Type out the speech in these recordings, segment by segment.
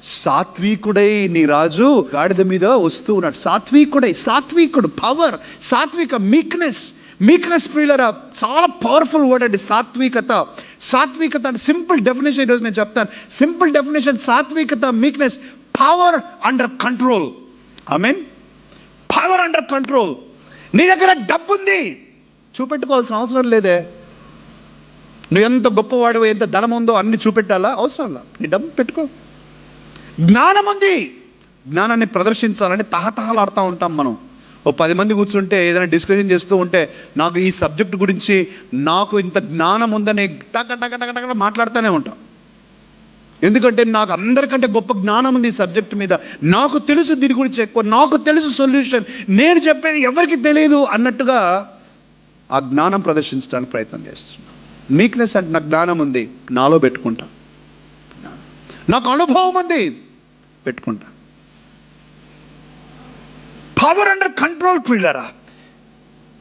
సాత్వికుడై నీ రాజు గాడిద మీద వస్తూ ఉన్నాడు. సాత్వికుడై సాత్వికుడు పవర్ సాత్విక మీక్నెస్ మీక్నెస్ ప్రియులరా చాలా పవర్ఫుల్ వర్డ్ అండి. సాత్వికత. సాత్వికత అంటే సింపుల్ డెఫినేషన్ ఈరోజు నేను చెప్తాను. Simple definition సాత్వికత meekness power under control I mean power under control నీ దగ్గర డబ్బు ఉంది చూపెట్టుకోవాల్సిన అవసరం లేదే. నువ్వు ఎంత గొప్పవాడు ఎంత ధనం ఉందో అన్ని చూపెట్టాలా? అవసరం లా. నీ డబ్బు పెట్టుకో. జ్ఞానం ఉంది జ్ఞానాన్ని ప్రదర్శించాలని తహతహలాడుతూ ఉంటాం మనం. ఓ పది మంది కూర్చుంటే ఏదైనా డిస్కషన్ చేస్తూ ఉంటే నాకు ఈ సబ్జెక్ట్ గురించి నాకు ఇంత జ్ఞానం ఉందని టక టక టక టక మాట్లాడుతూనే ఉంటాం. ఎందుకంటే నాకు అందరికంటే గొప్ప జ్ఞానం ఉంది ఈ సబ్జెక్ట్ మీద. నాకు తెలుసు దీని గురించి ఎక్కువ నాకు తెలుసు సొల్యూషన్. నేను చెప్పేది ఎవరికి తెలియదు అన్నట్టుగా ఆ జ్ఞానం ప్రదర్శించడానికి ప్రయత్నం చేస్తున్నాను మీక్నెస్ అంటే నాకు జ్ఞానం ఉంది నాలో పెట్టుకుంటా. నాకు అనుభవం ఉంది. పెట్టుకుంటా. పవర్ అండర్ కంట్రోల్ పిల్లరా.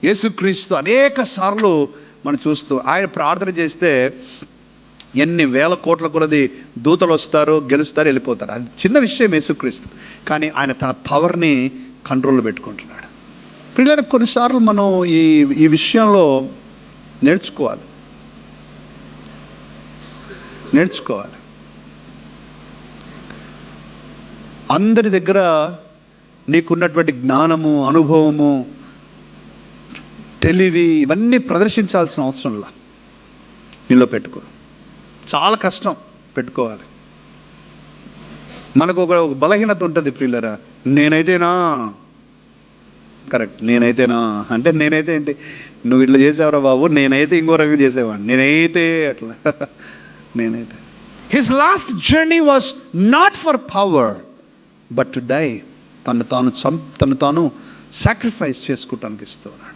యేసుక్రీస్తు అనేక సార్లు మనం చూస్తూ ఆయన ప్రార్థన చేస్తే ఎన్ని వేల కోట్ల కొలది దూతలు వస్తారు గెలుస్తారు వెళ్ళిపోతారు. అది చిన్న విషయం యేసుక్రీస్తు. కానీ ఆయన తన పవర్ని కంట్రోల్లో పెట్టుకుంటున్నాడు. పిల్లలకు కొన్నిసార్లు మనం ఈ ఈ విషయంలో నేర్చుకోవాలి. నేర్చుకోవాలి. అందరి దగ్గర నీకున్నటువంటి జ్ఞానము అనుభవము తెలివి ఇవన్నీ ప్రదర్శించాల్సిన అవసరంలా నీలో పెట్టుకో. చాలా కష్టం పెట్టుకోవాలి. మనకు ఒక బలహీనత ఉంటుంది ప్రియులరా. నేనైతేనా? కరెక్ట్. నేనైతేనా? అంటే నేనైతే ఏంటి? నువ్వు ఇట్లా చేసావురా బాబు? నేనైతే ఇంకో రకంగా చేసేవాడిని. నేనైతే అట్లా. నేనైతే. His last journey was not for power but to die తను తాను తను తాను సాక్రిఫైస్ చేసుకోవటానికి ఇస్తున్నాడు.